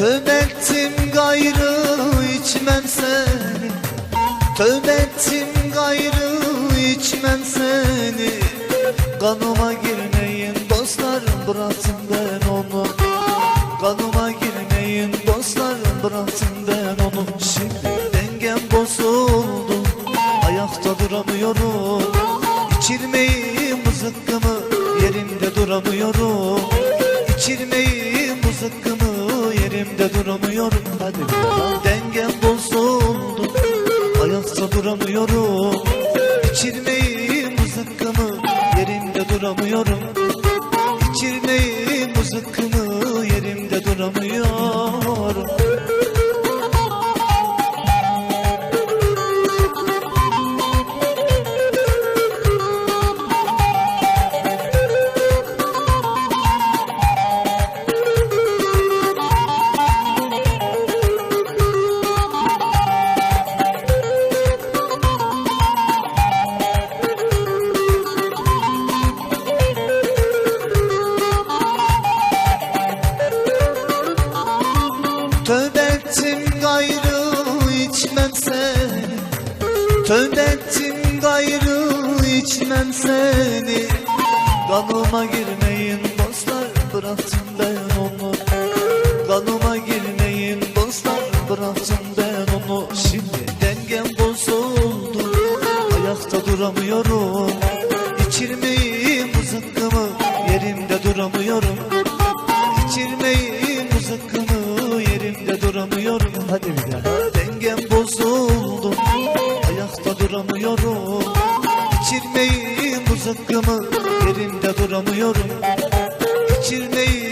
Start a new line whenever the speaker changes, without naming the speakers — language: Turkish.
Tövbe ettim gayrı içmem seni. Tövbe ettim gayrı içmem seni. Kanıma girmeyin dostlar bıraktım ben onu. Kanıma girmeyin dostlar bıraktım ben onu. Şimdi dengem bozuldu Ayakta duramıyorum. İçirmeyi mızıkkımı yerimde duramıyorum. İçirmeyi mızıkkımı yerimde duramıyorum Hadi dengem bozuldu. Ayakta duramıyorum. İçirmeyi mızıkkımı yerimde duramıyorum. İçirmeyi mızıkkımı yerimde duramıyorum seni Tövbe ettim gayrı içmem seni. Kanıma girmeyin dostlar bıraktım ben onu. Kanıma girmeyin dostlar bıraktım ben onu. Şimdi dengem bozuldu Ayakta duramıyorum. İçirmeyi mızıkkımı yerimde duramıyorum. İçirmeyi mızıkkımı yerimde duramıyorum. Hadi bir daha Dengem bozuldu. Ayakta duramıyorum. İçirmeyi mızıkkımı yerimde duramıyorum. İçirmeyi